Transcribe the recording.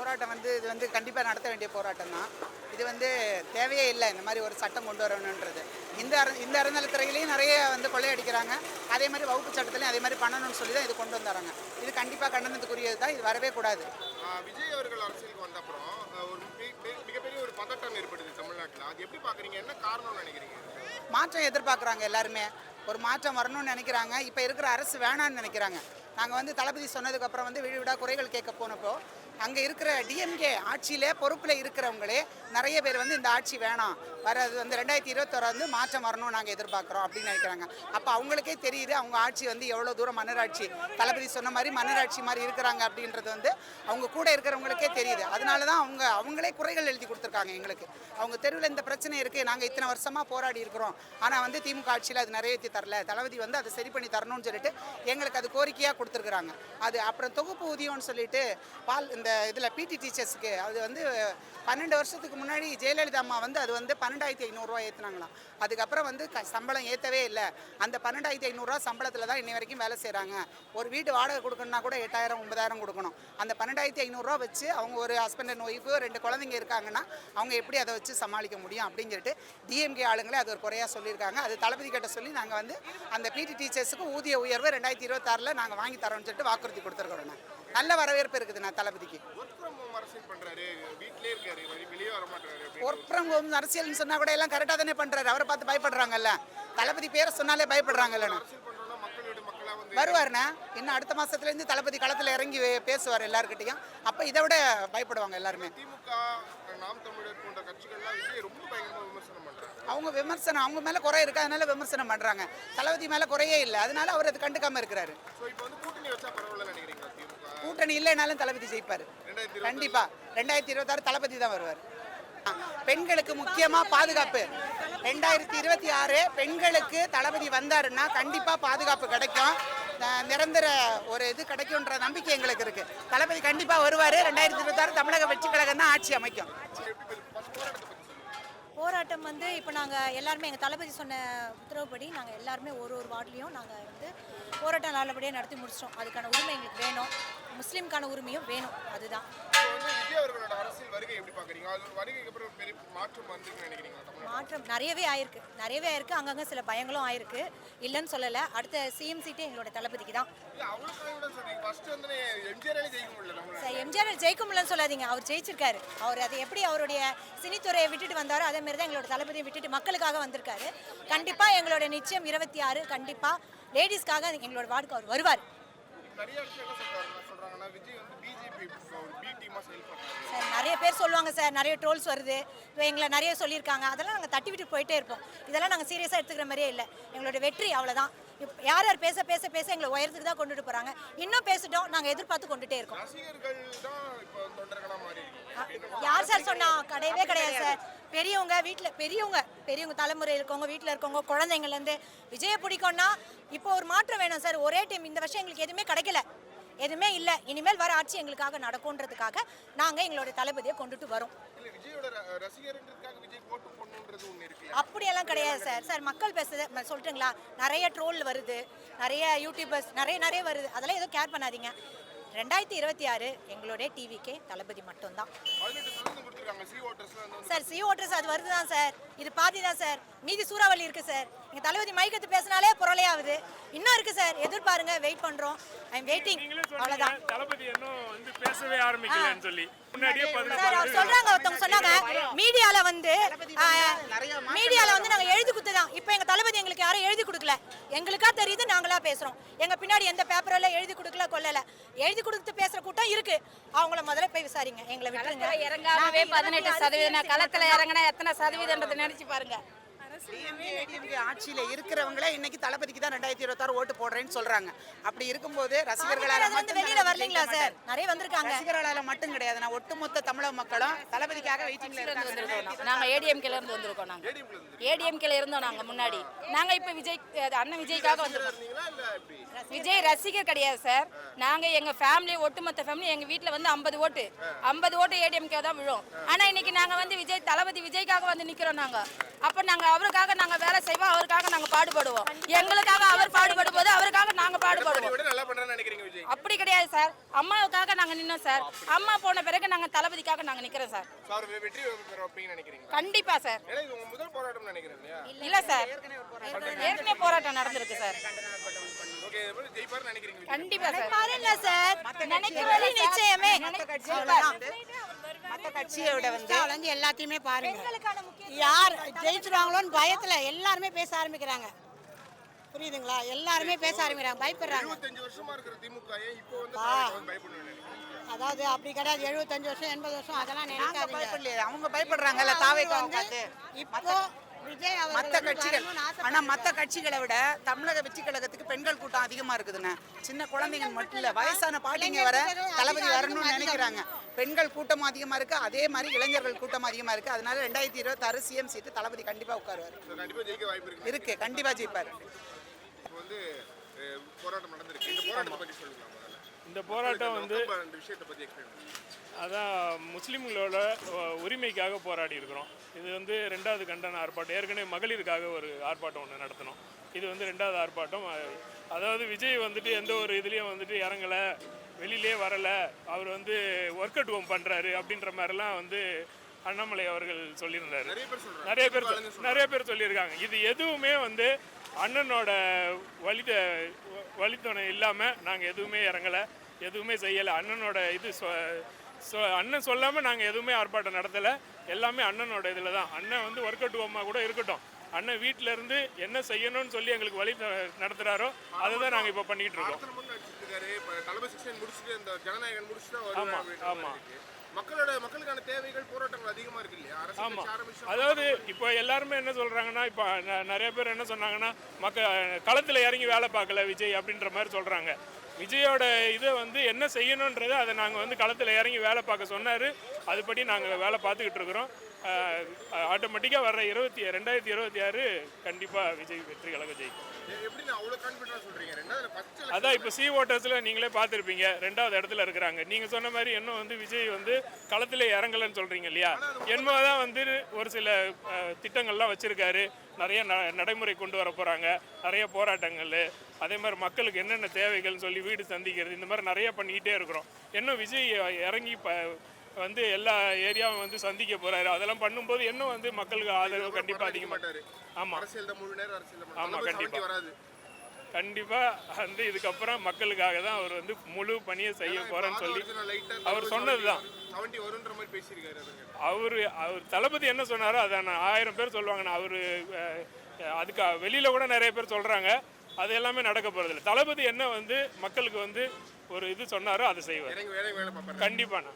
போராட்டம் வந்து இது வந்து கண்டிப்பாக நடத்த வேண்டிய போராட்டம் தான். இது வந்து தேவையே இல்லை இந்த மாதிரி ஒரு சட்டம் கொண்டு வரணுன்றது இந்த அற இந்த அறநிலைத்துறையிலையும் நிறைய வந்து கொள்ளையடிக்கிறாங்க. அதே மாதிரி வகுப்பு சட்டத்துலையும் அதே மாதிரி பண்ணணும்னு சொல்லி தான் இது கொண்டு வந்தாங்க. இது கண்டிப்பாக கண்டனத்துக்குரியது தான் இது வரவே கூடாது. விஜய் அவர்கள் அரசியலுக்கு வந்த அப்புறம் ஒரு மிகப்பெரிய ஒரு பதட்டம் ஏற்படுது தமிழ்நாட்டில். அது எப்படி பார்க்குறீங்க என்ன காரணம்னு நினைக்கிறீங்க? மாற்றம் எதிர்பார்க்குறாங்க எல்லாருமே. ஒரு மாற்றம் வரணும்னு நினைக்கிறாங்க. இப்போ இருக்கிற அரசு வேணான்னு நினைக்கிறாங்க. நாங்கள் வந்து தளபதி சொன்னதுக்கப்புறம் வந்து வீடு குறைகள் கேட்க போனப்போ அங்கே இருக்கிற டிஎம்கே ஆட்சியிலே பொறுப்பில் இருக்கிறவங்களே நிறைய பேர் வந்து இந்த ஆட்சி வேணாம். வர்றது வந்து ரெண்டாயிரத்தி இருபத்தோரு வந்து மாற்றம் வரணும்னு நாங்கள் எதிர்பார்க்குறோம் அப்படின்னு நினைக்கிறாங்க. அப்போ அவங்களுக்கே தெரியுது அவங்க ஆட்சி வந்து எவ்வளோ தூரம் மன்னராட்சி தளபதி சொன்ன மாதிரி மன்னராட்சி மாதிரி இருக்கிறாங்க அப்படின்றது வந்து அவங்க கூட இருக்கிறவங்களுக்கே தெரியுது. அதனால தான் அவங்க அவங்களே குறைகள் எழுதி கொடுத்துருக்காங்க எங்களுக்கு. அவங்க தெருவில் இந்த பிரச்சனை இருக்குது நாங்கள் இத்தனை வருஷமாக போராடி இருக்கிறோம். ஆனால் வந்து திமுக ஆட்சியில் அது நிறைவேற்றி தரல. தளபதி வந்து அதை சரி பண்ணி தரணும்னு சொல்லிட்டு எங்களுக்கு அது கோரிக்கையாக கொடுத்துருக்குறாங்க. அது அப்புறம் தொகுப்பு ஊதியம்னு சொல்லிட்டு பால் இந்த இதில் பிடி டீச்சர்ஸுக்கு அது வந்து பன்னெண்டு வருஷத்துக்கு முன்னாடி ஜெயலலிதா அம்மா வந்து அது வந்து பன்னெண்டாயிரத்தி ஐநூறுரூவா ஏற்றுனாங்களாம் அதுக்கப்புறம் வந்து க சம்பளம் ஏற்றவே இல்லை. அந்த பன்னெண்டாயிரத்தி ஐநூறுரூவா சம்பளத்தில் தான் இன்னி வரைக்கும் வேலை செய்கிறாங்க ஒரு வீட்டு வாடகை கொடுக்கணும்னா கூட எட்டாயிரம் ஒன்பதாயிரம் கொடுக்கணும். அந்த பன்னெண்டாயிரத்தி ஐநூறுரூவா வச்சு அவங்க ஒரு ஹஸ்பண்ட் அண்ட் ஒய்ஃபு ரெண்டு குழந்தைங்க இருக்காங்கன்னா அவங்க எப்படி அதை வச்சு சமாளிக்க முடியும் அப்படின்னு சொல்லிட்டு டிஎம்கே ஆளுங்களே அது ஒரு குறையாக சொல்லியிருக்காங்க. அது தளபதி கிட்ட சொல்லி நாங்கள் வந்து அந்த பிடி டீச்சர்ஸுக்கு ஊதிய உயர்வு ரெண்டாயிரத்தி இருபத்தாறில் நாங்கள் வாங்கி தரோம்னு சொல்லிட்டு வாக்குறுதி கொடுத்துருக்குறோம் நான். நல்ல வரவேற்பு இருக்குது நான் தளபதிக்கு. ஒர்க் ஃப்ரம் ஹோம் பண்றாரு அரசியல்னு சொன்னால் கூட எல்லாம் கரெக்டாக தானே பண்ணுறாரு அவரை பார்த்து பயப்படுறாங்கல்ல. தளபதி பேரை சொன்னாலே பயப்படுறாங்கல்ல. அரசியல் பண்றோம்னா மக்களோட மக்களா வந்து வருவாருண்ணே. இன்னும் அடுத்த மாசத்துலேருந்து தளபதி களத்தில் இறங்கி பேசுவார் எல்லாருக்கிட்டையும் அப்போ இதை விட பயப்படுவாங்க எல்லாருமே. அவங்க விமர்சனம் அவங்க மேலே குறை இருக்கு அதனால விமர்சனம் பண்ணுறாங்க தளபதி மேலே குறையே இல்லை. அதனால அவர் அது கண்டுக்காம இருக்கிறாரு ஸோ இப்போ வந்து கூட்டணி வச்சா பரவாயில்ல நினைக்கிறீங்களா திமுக கூட்டணி இல்லைனாலும் தளபதி ஜெயிப்பார். கண்டிப்பா. ரெண்டாயிரத்தி இருபத்தாறு தளபதி தான் வருவார். பெண்களுக்கு முக்கியமா பாதுகாப்பு. ரெண்டாயிரத்தி இருபத்தி ஆறு பெண்களுக்கு தளபதி வந்தாருன்னா கண்டிப்பா பாதுகாப்பு கிடைக்கும். நிரந்தர ஒரு இது கிடைக்கும்ன்ற நம்பிக்கை எங்களுக்கு இருக்கு. தளபதி கண்டிப்பா வருவாரு. ரெண்டாயிரத்தி இருபத்தாறு தமிழக வெற்றி கழகம் தான் ஆட்சி அமைக்கும் போராட்டம் வந்து இப்போ நாங்கள் எல்லாருமே எங்கள் தளபதி சொன்ன உத்தரவுப்படி நாங்கள் எல்லாருமே ஒரு ஒரு வார்டுலையும் நாங்கள் வந்து போராட்டம் நல்லபடியாக நடத்தி முடிச்சிட்டோம். அதுக்கான உரிமை எங்களுக்கு வேணும். முஸ்லீம்கான உரிமையும் வேணும். அதுதான். மாற்றம் நிறையவே ஆயிருக்கு. நிறையவே ஆயிருக்கு. அங்கங்கே சில பயங்களும் ஆயிருக்கு. இல்லைன்னு சொல்லலை. அடுத்த சிஎம் சீட்டே எங்களோட தளபதிக்கு தான் இல்ல அவ்வளோக்காக கூட சொல்றீங்க ஃபர்ஸ்ட் வந்து எம்ஜிஆராலே ஜெயிக்க முடியல தமிழ்நாடு சார் ஜெயிக்க முடியலன்னு சொல்லாதீங்க. அவர் ஜெயிச்சிருக்காரு. அவர் அதை எப்படி அவருடைய சினித்துறையை விட்டுட்டு வந்தாரோ அதே மாதிரி தான் எங்களோட தளபதியை விட்டுட்டு மக்களுக்காக வந்திருக்காரு. கண்டிப்பாக எங்களோட நிச்சயம் இருபத்தி ஆறு கண்டிப்பாக லேடிஸ்க்காக எங்களோட வார்டுக்கு அவர் வருவார். நிறைய சார் நிறைய பேர் சொல்லுவாங்க சார் நிறைய ட்ரோல்ஸ் வருது. இப்போ எங்களை நிறைய சொல்லியிருக்காங்க. அதெல்லாம் நாங்கள் தட்டி விட்டு போயிட்டே இருப்போம். இதெல்லாம் நாங்கள் சீரியஸாக எடுத்துக்கிற மாதிரியே இல்லை. எங்களோட வெற்றி அவ்வளோதான் யார் யார் பேச பேச பேச எங்களை உயரத்துக்கு தான் கொண்டுட்டு போகிறாங்க இன்னும் பேசிட்டோம். நாங்கள் எதிர்பார்த்து கொண்டுட்டே இருக்கோம். யார் சார் சொன்னா? கிடையவே கிடையாது சார். பெரியவங்க வீட்டில் பெரியவங்க பெரியவங்க தலைமுறை இருக்கவங்க வீட்டில் இருக்கவங்க குழந்தைங்கள்லேருந்து விஜயை பிடிக்கும்னா இப்போ ஒரு மாற்றம் வேணும் சார். ஒரே டைம் இந்த வருஷம் எங்களுக்கு எதுவுமே கிடைக்கல. எதுவுமே இல்லை. இனிமேல் வர ஆட்சி எங்களுக்காக நடக்கும்ன்றதுக்காக நாங்கள் எங்களுடைய தளபதியை கொண்டுட்டு வரோம். அப்படியெல்லாம் கிடையாது சார். சார் மக்கள் பேசுறது ம- சொல்லட்டுங்களா நிறைய ட்ரோல் வருது. நிறைய யூடியூபர்ஸ் நிறைய நிறைய வருது. அதெல்லாம் எதுவும் கேர் பண்ணாதீங்க. ரெண்டாயிரத்தி இருபத்தி ஆறு எங்களுடைய டிவிக்கே தளபதி மட்டும்தான். சார் சி ஓட்டர்ஸ் அது வருது தான் சார். இது பாதி தான் சார். மீதி சூறாவளி இருக்கு சார். எங்கள் தளபதி மைக்கத்து பேசினாலே புரளே ஆகுது. இன்னும் இருக்கு சார். எதிர்பாருங்க வெயிட் பண்ணுறோம் ஐ எம் வெயிட்டிங் அவ்வளோதான் தளபதி இன்னும் வந்து பேசவே ஆரம்பிக்கலன்னு சொல்லி. சொல்றாங்க ஒருத்தவங்க சொன்னாங்க. மீடியால வந்து நிறைய மீடியால வந்து நாங்க எழுதி கொடுத்ததான் இப்போ எங்க தளபதி எங்களுக்கு யாரும் எழுதி கொடுக்கல. எங்களுக்கா தெரியுது நாங்களா பேசுறோம். எங்க பின்னாடி எந்த பேப்பர்ல எழுதி கொடுக்கல கொல்லல. எழுதி கொடுத்து பேசுற கூட்டம் இருக்கு. அவங்கள முதல்ல போய் விசாரிங்க. எங்களை விட்டுருங்க. இறங்காமவே பதினெட்டு சதவீதம் களத்துல இறங்கினா எத்தனை சதவீதம்ன்றதை நினைச்சு பாருங்க. டிஎம்கே ஆட்சியில இருக்கிறவங்களே இன்னைக்கு தளபதிக்கு தான் ரெண்டாயிரத்தி இருபத்தாறு ஓட்டு போடுறேன்னு சொல்றாங்க. அப்படி இருக்கும்போது ரசிகர்களால மட்டும் வெளியில வரலீங்களா சார்? நிறைய வந்திருக்காங்க. ரசிகர்களால மட்டும் கிடையாது. நான் ஒட்டுமொத்த தமிழக மக்களும் தளபதிக்காக வெயிட்டிங்ல இருக்காங்க. நாங்க ஏடிஎம்கேல இருந்து வந்திருக்கோம் நாங்க. ஏடிஎம்கேல இருந்தோம் நாங்க முன்னாடி. நாங்க இப்ப விஜய் அண்ணன் விஜய்க்காக வந்திருக்கோம். விஜய் ரசிகர் கிடையாது சார். நாங்க எங்க ஃபேமிலி ஒட்டுமொத்த ஃபேமிலி எங்க வீட்ல வந்து 50 ஓட்டு. 50 ஓட்டு ஏடிஎம்கே தான் விழும். ஆனா இன்னைக்கு நாங்க வந்து விஜய் தளபதி விஜய்க்காக வந்து நிக்கிறோம் நாங்க. அப்ப நாங்க அவருக்காக நாங்க வேலை செய்வோம் அவருக்காக நாங்க பாடுபடுவோம். எங்களுக்காக அவர் பாடுபடும் போது அவருக்காக நாங்க பாடுபடுவோம். விட நல்லா பண்றேன்னு நினைக்கிறீங்க விஜய்? அப்படி கிடையாது சார். அம்மாவுக்காக நாங்க நின்னோம் சார். அம்மா போன பிறகு நாங்க தளபதிக்காக நாங்க நிக்கிறோம் சார். கண்டிப்பா சார். நினைக்கிறேன் இல்ல சார். ஏற்கனவே போராட்டம் நடந்திருக்கு சார். ஓகே இது மாதிரி ஜெயிப்பார்னு நினைக்கிறீங்க கண்டிப்பா சார். நினைக்கிறது நிச்சயமே மற்ற கட்சியோட வந்து வந்து எல்லாத்தையுமே பாருங்க. யார் ஜெயிச்சிருவாங்களோன்னு பயத்துல எல்லாருமே பேச ஆரம்பிக்கிறாங்க. புரியுதுங்களா? எல்லாருமே பேச ஆரம்பிக்கிறாங்க. பயப்படுறாங்க. அதாவது அப்படி கிடையாது. எழுபத்தஞ்சு வருஷம் எண்பது வருஷம் அதெல்லாம் நினைக்காதீங்க. அவங்க பயப்படுறாங்கல்ல தாவேக்கா வந்து இப்போ விஜய் அவர்கள் மற்ற கட்சிகள் ஆனா மற்ற கட்சிகளை விட தமிழக வெற்றி கழகத்துக்கு பெண்கள் கூட்டம் அதிகமா இருக்குதுண்ணே சின்ன குழந்தைங்க மட்டும் இல்ல வயசான பாட்டிங்க வர தளபதி வரணும்னு நினைக்கிறாங்க. பெண்கள் கூட்டம் அதிகமா இருக்கு அதே மாதிரி இளைஞர்கள் கூட்டம் அதிகமா இருக்கு. அதனால ரெண்டாயிரத்தி இருபத்தாறு சிஎம் சீட்டு தளபதி கண்டிப்பா உட்காருவாரு. So, கண்டிப்பா ஜெயிக்க வாய்ப்பு இருக்கு. இருக்கு கண்டிப்பா ஜெயிப்பாரு. இந்த போராட்டத்தை பத்தி சொல்லுங்க முதல்ல. இந்த போராட்டம் வந்து அதான் முஸ்லீம்களோட உரிமைக்காக போராடி இருக்கிறோம். இது வந்து ரெண்டாவது கண்டன ஆர்ப்பாட்டம். ஏற்கனவே மகளிருக்காக ஒரு ஆர்ப்பாட்டம் ஒன்று நடத்தினோம் இது வந்து ரெண்டாவது ஆர்ப்பாட்டம். அதாவது விஜய் வந்துட்டு எந்த ஒரு இதுலேயும் வந்துட்டு இறங்கலை. வெளியிலே வரலை. அவர் வந்து ஒர்க் அவுட் ஹோம் பண்ணுறாரு அப்படின்ற மாதிரிலாம் வந்து அண்ணாமலை அவர்கள் சொல்லியிருந்தாரு. நிறைய பேர் நிறைய பேர் சொல்லியிருக்காங்க. இது எதுவுமே வந்து அண்ணனோட வழி வழித்துணை இல்லாமல் நாங்கள் எதுவுமே இறங்கலை. எதுவுமே செய்யலை. அண்ணனோட இது சொ- சொ- அண்ணன் சொல்லாமல் நாங்கள் எதுவுமே ஆர்ப்பாட்டம் நடத்தலை. எல்லாமே அண்ணனோட இதில் தான். அண்ணன் வந்து ஒர்க் அவுட் ஹோமாக கூட இருக்கட்டும். அண்ணன் வீட்டில் இருந்து என்ன செய்யணும்னு சொல்லி எங்களுக்கு வழி நடத்துகிறாரோ அதை தான் நாங்கள் இப்போ பண்ணிகிட்டு இருக்கோம். இருக்காரு இப்போ தளபதி சிக்ஷன் முடிச்சுட்டு இந்த ஜனநாயகன் முடிச்சுட்டு ஆமா, வருவார் அப்படின்ற மாதிரி ஆமா. இருக்கு. மக்களோட மக்களுக்கான தேவைகள் போராட்டங்கள் அதிகமா இருக்கு இல்லையா அரசு அதாவது இப்போ எல்லாருமே என்ன சொல்றாங்கன்னா இப்போ நிறைய பேர் என்ன சொன்னாங்கன்னா மக்க களத்தில் இறங்கி வேலை பார்க்கல விஜய் அப்படின்ற மாதிரி சொல்றாங்க விஜயோட இதை வந்து என்ன செய்யணுன்றதை அதை நாங்கள் வந்து களத்தில் இறங்கி வேலை பார்க்க சொன்னார். அதுபடி நாங்கள் வேலை பார்த்துக்கிட்டு இருக்கிறோம். ஆட்டோமேட்டிக்காக வர்ற இருபத்தி ரெண்டாயிரத்தி இருபத்தி ஆறு கண்டிப்பாக விஜய் வெற்றி கழக ஜெயிக்கும். அதான் இப்போ சி ஓட்டர்ஸில் நீங்களே பார்த்துருப்பீங்க. ரெண்டாவது இடத்துல இருக்கிறாங்க. நீங்கள் சொன்ன மாதிரி இன்னும் வந்து விஜய் வந்து களத்தில் இறங்கலைன்னு சொல்கிறீங்க இல்லையா? என்னமோ தான் வந்து ஒரு சில திட்டங்கள்லாம் வச்சுருக்காரு. நிறைய நடைமுறை கொண்டு வர போகிறாங்க நிறைய போராட்டங்கள். அதே மாதிரி மக்களுக்கு என்னென்ன தேவைகள்னு சொல்லி வீடு சந்திக்கிறது இந்த மாதிரி நிறைய பண்ணிக்கிட்டே இருக்கிறோம். இன்னும் விஜய் இறங்கி ப வந்து எல்லா ஏரியாவும் வந்து சந்திக்க போகிறாரு அதெல்லாம் பண்ணும்போது இன்னும் வந்து மக்களுக்கு ஆதரவு கண்டிப்பாக அதிகமாக மாட்டாரு ஆமாம் அரசியல் தான் முழு நேரம் அரசியல் தான். ஆமா, தளபதி கண்டிப்பா. 70 வராது. கண்டிப்பா வந்து இதுக்கப்புறம் மக்களுக்காக தான் அவர் வந்து முழு பணியை செய்ய போறேன்னு சொல்லி அவர் சொன்னதுதான். அவர் அவர் தளபதி என்ன சொன்னாரோ அதை நான் ஆயிரம் பேர் சொல்லுவாங்க. அவர் அதுக்கு வெளியில கூட நிறைய பேர் சொல்றாங்க. அது எல்லாமே நடக்க போறதில்ல தளபதி என்ன வந்து மக்களுக்கு வந்து ஒரு இது சொன்னாரோ அதை செய்வார். பார்ப்பாரு கண்டிப்பாண்ணா